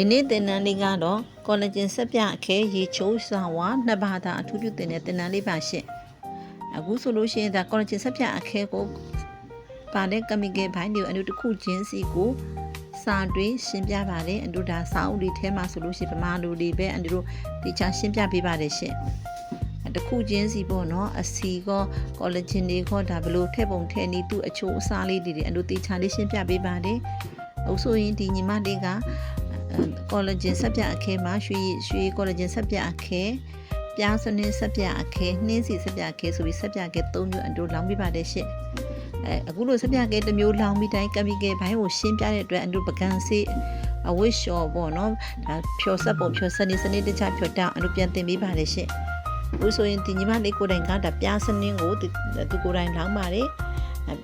ဒီနေ့သင်တန်းလေးကတော့ကောလာဂျင်ဆက်ပြအခဲရေချိုးစာဝါနှစ်ဘာသာအထူးပြုသင်တဲ့သင်တန်းလေးပါရှင့်အခုဆိုလို့ရှိရင်ဒါကောလာဂျင်ဆက်ပြအခဲကိုပါတဲ့ကမိကယ်ဘိုင်းတွေကိုအနုတစ်ခုချင်းစီကိုစာတွေရှင်းပြပါတယ်အနုဒါစာအုပ်တွေထဲမှာဆိုလို့ရှိရင်ဗမာလူတွေပဲအနုတို့တေချာရှင်းပြပေးပါတယ်ရှင့်တစ်ခုချင်းစီပေါ့နော်အစီကောကောလာဂျင်တွေခေါ်ဒါဘလို့ထည့်ပုံထည့်နေသူ့အချိုးအစားလေးတွေအနုတေချာလေးရှင်းပြပေးပါတယ်အုပ်ဆိုရင်ဒီညီမလေးက ကောလာဂျင်ဆက်ပြအခဲမှာရွှေရွှေကောလာဂျင်ဆက်ပြအခဲပြားစနင်းဆက်ပြအခဲနှင်းစီဆက်ပြအခဲဆိုပြီးဆက်ပြအခဲ၃မျိုးအတူလောင်းပြပါတယ်ရှင့်အဲအခုလိုဆက်ပြအခဲတစ်မျိုးလောင်းပြီးတိုင်းကပီကဲဘိုင်းကိုရှင်းပြတဲ့အတွက်အတူပကံစေးအဝိရှော်ပေါ့နော်ဒါဖြောဆက်ပုံဖြောဆက်နေစနစ်တခြားဖြောတောင်းအတူပြန်တင်ပေးပါတယ်ရှင့်ဘူးဆိုရင်ဒီညီမလေးကိုယ်တိုင်ကဒါပြားစနင်းကိုသူသူကိုယ်တိုင်လောင်းပါတယ်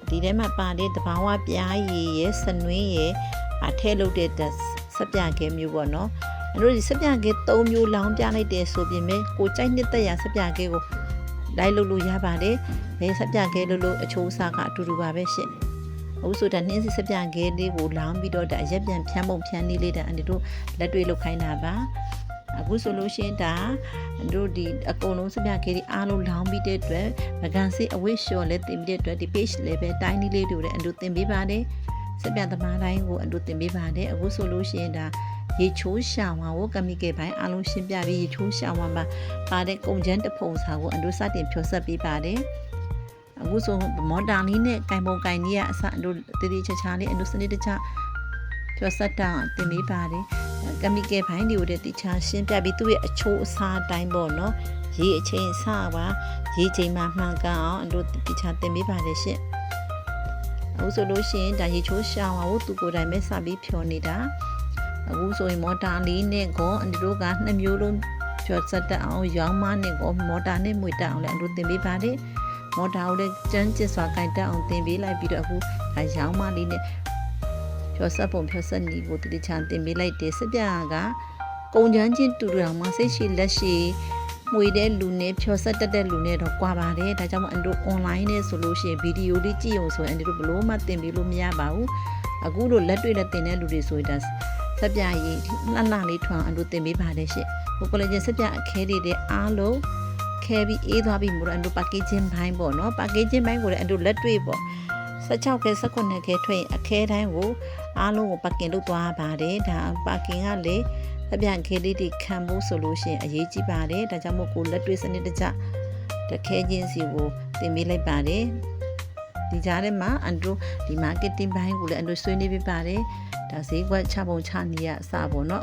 ဒီထဲမှာပါတဲ့တဘာဝပြားရည်ရဲ့စနွင်းရဲ့အထဲလုပ်တဲ့ ဆက်ပြခဲမျိုးပေါ့နော်အဲ့လိုဒီဆက်ပြခဲ၃မျိုးလောင်းပြလိုက်တယ်ဆိုပြင်မဲ့ကိုကြိုက်နှစ်သက်ရဆက်ပြခဲကိုလိုက်လုပ်လို့ရပါတယ်ဘယ်ဆက်ပြခဲလို့လို့အချိုးအစားကအတူတူပါပဲရှင့်အခုဆိုတာနှင်းစီဆက်ပြခဲလေးကိုလောင်းပြီးတော့ဒါရက်ပြန်ဖြန်းပုံဖြန်းလေးလေးဒါအန်တီတို့လက်တွေ့လုပ်ခိုင်းတာပါအခုဆိုလို့ရှိရင်ဒါတို့ဒီအကုန်လုံးစပြခဲတွေအားလုံးလောင်းပြီးတဲ့အတွက်ဗကန်စီအဝိရှော်လည်းတင်ပြီးတဲ့အတွက်ဒီ page လည်းပဲတိုင်းလေးလေးတွေလည်းအတူတင်ပေးပါတယ် စပြသမားတိုင်းကိုအတူတင်ပေးပါတယ်အခုဆိုလို့ရှိရင်ဒါရေချိုးရှာဝါကိုကမိကေပိုင်းအားလုံးရှင်းပြပြီးရေချိုးရှာဝါမှာပါတဲ့ကုန်ကျန်းတဖုံစာကိုအတူစတင်ဖြောဆက်ပေးပါတယ်အခုဆိုမော်တာလေးနဲ့ကင်ပုံကင်ကြီးကအစအတူတတိချာချာလေးအတူစနစ်တကျဖြောဆက်တာတင်ပေးပါတယ်ကမိကေပိုင်းတွေကိုတတိချာရှင်းပြပြီးသူ့ရဲ့အချိုးအစားအတိုင်းပေါ့နော်ရေအချိန်အစပါရေချိန်မှမှန်ကန်အောင်အတူတတိချာတင်ပေးပါတယ်ရှင့် အခုဆိုလို့ရှိရင်ဒါရေချိုးရှာဝါကိုသူကိုယ်တိုင်ပဲစပြီးဖြောနေတာအခုဆိုရင်မော်တာလေးနဲ့ကောအန်ဒီတို့ကနှစ်မျိုးလုံးဖြောဆက်တက်အောင်ရောင်းမနဲ့ကောမော်တာနဲ့မွေတက်အောင်လည်းအန်တို့တင်ပေးပါတယ်မော်တာကိုလည်းကျန်းကျစ်စွာကင်တက်အောင်တင်ပေးလိုက်ပြီးတော့အခုဒါရောင်းမလေးနဲ့ဖြောဆက်ပုံဖြောဆက်နီကိုတတိချာတင်ပေးလိုက်တယ်စပြကကုံချမ်းချင်းတူတူအောင်မစိတ်ရှိလက်ရှိ မှွေတဲ့လူနဲ့ဖြောဆက်တက်တဲ့လူနဲ့တော့ကွာပါတယ်ဒါကြောင့်မို့အန်တို့ online နဲ့ဆိုလို့ရှိရင်ဗီဒီယိုလေးကြည့်အောင်ဆိုရင်အန်တို့ဘလို့မှတင်ပေးလို့မရပါဘူးအခုလိုလက်တွေ့နဲ့တင်တဲ့လူတွေဆိုရင်ဒါဆက်ပြရည်လှလှလေးထွန်အန်တို့တင်ပေးပါတယ်ရှင့်ဟို collagen ဆက်ပြအခဲတွေတဲ့အားလုံးခဲပြီးအေးသွားပြီးမို့အန်တို့ packaging ဘိုင်းပေါ့နော် packaging ဘိုင်းကိုလည်းအန်တို့လက်တွေ့ပေါ့16ခဲ18ခဲထွက်ရင်အခဲတိုင်းကိုအားလုံးကို packing လုပ်သွားပါတယ်ဒါ packing ကလေ အပြန်ခဲလေးတွေခံဖို့ဆိုလို့ရှိရင်အရေးကြီးပါတယ်ဒါကြောင့်မို့ကိုလက်တွေ့စနစ်တကျတခဲချင်းစီကိုတင်ပေးလိုက်ပါတယ်ဒီကြားထဲမှာအန်ဒရိုဒီ marketing ဘိုင်းကိုလည်းအန်ဒရိုဆွေးနွေးပေးပါတယ်ဒါဈေးကွက်ချပုံချနေရအစပေါ့နော်